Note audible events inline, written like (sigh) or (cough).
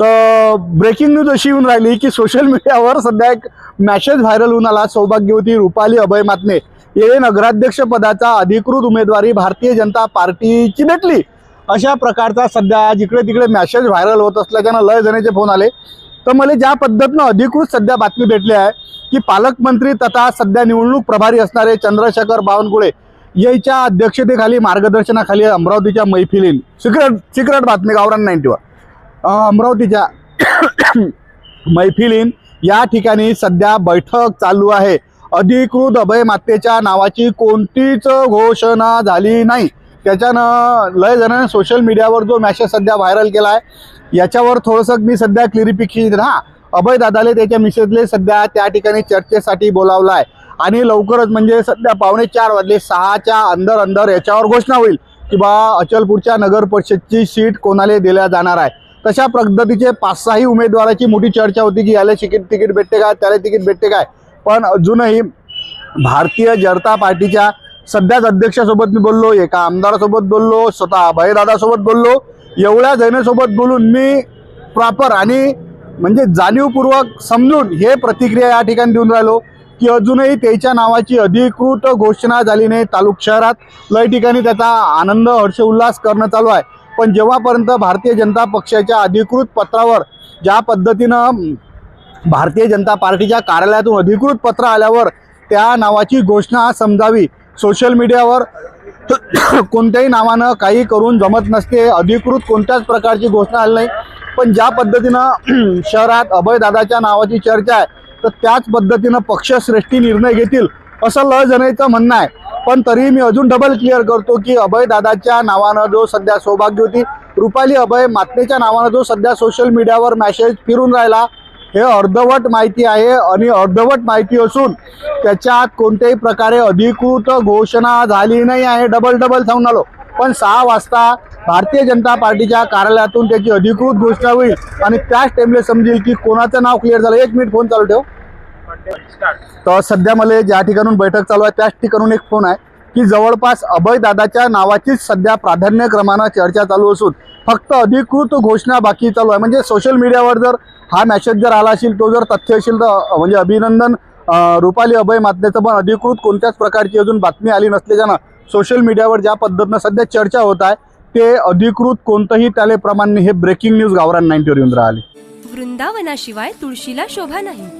तर breaking news अशी येऊन राहिली की सोशल मीडियावर सध्या एक मॅसेज व्हायरल होऊन आला. सौभाग्यवती रुपाली अभय मातने. हे नगराध्यक्ष पदाचा अधिकृत उमेदवारी भारतीय जनता पार्टीची भेटली. अशा प्रकारचा सध्या जिकडे तिकडे मॅसेज व्हायरल होत असल्याच्यानं लय जणांचे फोन आले. तर मला ज्या पद्धतीनं अधिकृत सध्या बातमी भेटली आहे की पालकमंत्री तथा सध्या निवडणूक प्रभारी असणारे चंद्रशेखर बावनकुळे याच्या अध्यक्षतेखाली मार्गदर्शनाखाली अमरावतीच्या मैफिलीन. सिक्रेट सिक्रेट बातमी गावरान नाईन्टीवर अमरावतीच्या (coughs) मैफिलीन या ठिकाणी सध्या बैठक चालू आहे. अधिकृत अभय मातेच्या नावाची कोणतीच घोषणा झाली नाही. त्याच्यानं लय जणांनी सोशल मीडियावर जो मॅसेज सध्या व्हायरल केला आहे याच्यावर थोडंसं मी सध्या क्लिरिफिकेशन हा अभय दादाले त्याच्या मिसेजले सध्या त्या ठिकाणी चर्चेसाठी बोलावला आहे आणि लवकरच म्हणजे सध्या पावणे चार वाजले सहाच्या अंदर अंदर याच्यावर घोषणा होईल की बा अचलपूरच्या नगर परिषदची सीट कोणाला दिल्या जाणार आहे. तशा पद्धतीचे पाच सहाही उमेदवाराची मोठी चर्चा होती की याला तिकीट तिकीट भेटते काय त्याला तिकीट भेटते काय? पण अजूनही भारतीय जनता पार्टीच्या सध्याच अध्यक्षासोबत मी बोललो एका आमदारासोबत बोललो स्वतः अभयदादासोबत बोललो एवढ्या जैनेसोबत बोलून मी प्रॉपर आणि म्हणजे जाणीवपूर्वक समजून हे प्रतिक्रिया या ठिकाणी देऊन राहिलो की अजूनही त्याच्या नावाची अधिकृत घोषणा झाली नाही. तालुक शहरात लय ठिकाणी त्याचा आनंद हर्ष उल्हास करणं चालू आहे. पण जेव्हापर्यंत भारतीय जनता पक्षाच्या अधिकृत पत्रावर ज्या पद्धतीनं भारतीय जनता पार्टीच्या कार्यालयातून अधिकृत पत्र आल्यावर त्या नावाची घोषणा समजावी सोशल मीडियावर (coughs) कोणत्याही नावानं काही करून जमत नसते अधिकृत कोणत्याच प्रकारची घोषणा आली नाही. पण ज्या पद्धतीनं (coughs) शहरात अभयदादाच्या नावाची चर्चा आहे तर त्याच पद्धतीनं पक्षश्रेष्ठी निर्णय घेतील असं ल जणांचं म्हणणं आहे. पण तरीही मी अजून डबल क्लिअर करतो की अभयदादाच्या नावानं जो सध्या सौभाग्यवती रुपाली अभय मात्रेच्या नावानं जो सध्या सोशल मीडियावर मॅसेज फिरून राहिला हे अर्धवट माहिती आहे आणि अर्धवट माहिती असून त्याच्यात कोणत्याही प्रकारे अधिकृत घोषणा झाली नाही आहे. डबल डबल सांगून आलो. पण सहा वाजता भारतीय जनता पार्टीच्या कार्यालयातून त्याची अधिकृत घोषणा होईल आणि त्याच टाइमला समजेल की कोणाचं नाव क्लिअर झालं. एक मिनिट फोन चालू ठेव. तर सध्या मला ज्या ठिकाणून बैठक चालू आहे त्याच ठिकाणून एक फोन आहे की जवळपास अभयदादाच्या नावाचीच सध्या प्राधान्यक्रमानं चर्चा चालू असून फक्त अधिकृत घोषणा बाकी चालू आहे. म्हणजे सोशल मीडियावर जर हा मॅसेज जर आला असेल तो जर तथ्य असेल तर म्हणजे अभिनंदन रुपाली अभय मात्रेचं पण अधिकृत कोणत्याच प्रकारची अजून बातमी आली नसल्याच्यानं सोशल मीडियावर ज्या पद्धतीनं सध्या चर्चा होत आहे ते अधिकृत कोणतंही त्याले प्रमाण हे ब्रेकिंग न्यूज गावरान नाईन्टीवर येऊन राहिले वृंदावनाशिवाय तुळशीला शोभा नाही.